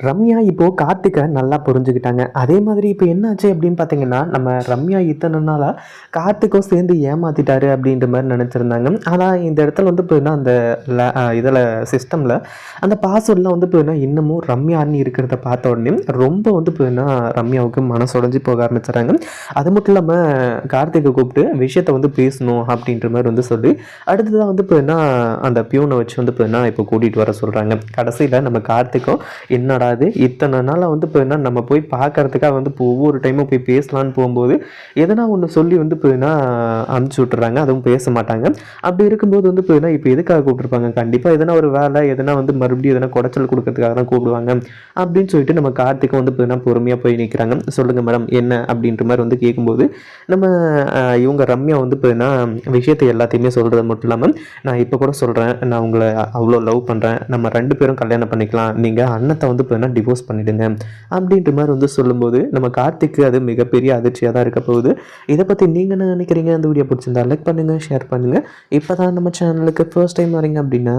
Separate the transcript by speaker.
Speaker 1: ரம்யா இப்போது கார்த்திகை நல்லா புரிஞ்சுக்கிட்டாங்க. அதே மாதிரி இப்போ என்னாச்சு அப்படின்னு பார்த்தீங்கன்னா நம்ம ரம்யா இத்தனை நாளாக கார்த்திக்கும் சேர்ந்து ஏமாத்திட்டாரு அப்படின்ற மாதிரி நினச்சிருந்தாங்க. ஆனால் இந்த இடத்துல வந்து போயின்னா அந்த இதில் சிஸ்டமில் அந்த பாஸ்வேர்டெலாம் வந்து போயின்னா இன்னமும் ரம்யான்னு இருக்கிறத பார்த்த உடனே ரொம்ப வந்து போயின்னா ரம்யாவுக்கு மனசுடைஞ்சு போக ஆரம்பிச்சிடறாங்க. அது மட்டும் இல்லாமல் கார்த்திகை கூப்பிட்டு விஷயத்தை வந்து பேசணும் அப்படின்ற மாதிரி வந்து சொல்லி அடுத்ததாக வந்து போயின்னா அந்த பியூனை வச்சு வந்து போயின்னா இப்போ கூட்டிகிட்டு வர சொல்கிறாங்க கடைசியில் நம்ம கார்த்திக்கும் என்ன படாது இத்தனை நாளாக வந்து இப்போ என்ன நம்ம போய் பார்க்கறதுக்காக வந்து இப்போ ஒவ்வொரு டைமும் போய் பேசலான்னு போகும்போது எதனா ஒன்று சொல்லி வந்து இப்போ என்ன அனுப்பிச்சி விட்டுறாங்க அதுவும் பேச மாட்டாங்க. அப்படி இருக்கும்போது வந்து இப்போ என்ன இப்போ எதுக்காக கூப்பிட்டுருப்பாங்க? கண்டிப்பாக எதனா ஒரு வேலை எதனா வந்து மறுபடியும் எதனா குடைச்சல் கொடுக்கறதுக்காக தான் கூப்பிடுவாங்க. அப்படின்னு சொல்லிட்டு நம்ம கார்த்திக்கும் வந்து இப்போ என்ன பொறுமையாக போய் நிற்கிறாங்க சொல்லுங்கள் மேடம் என்ன அப்படின்ற மாதிரி வந்து கேட்கும்போது நம்ம இவங்க ரம்யா வந்து இப்போ என்ன விஷயத்தை எல்லாத்தையுமே சொல்கிறது மட்டும் இல்லாமல் நான் இப்போ கூட சொல்கிறேன் நான் உங்களை அவ்வளோ லவ் பண்ணுறேன் நம்ம ரெண்டு பேரும் கல்யாணம் பண்ணிக்கலாம். நீங்கள் அண்ணத்தை வந்து இப்போ என்ன டிவோர்ஸ் பண்ணிவிடுங்க அப்படின்ற மாதிரி வந்து சொல்லும்போது நம்ம கார்த்திக்கு அது மிகப்பெரிய அதிர்ச்சியாக தான் இருக்க போகுது. இதை பற்றி நீங்கள் என்ன நினைக்கிறீங்க? அந்த வீடியோ பிடிச்சிருந்தா லைக் பண்ணுங்கள் ஷேர் பண்ணுங்கள் இப்போ தான் நம்ம சேனலுக்கு ஃபர்ஸ்ட் டைம் வரீங்க அப்படின்னா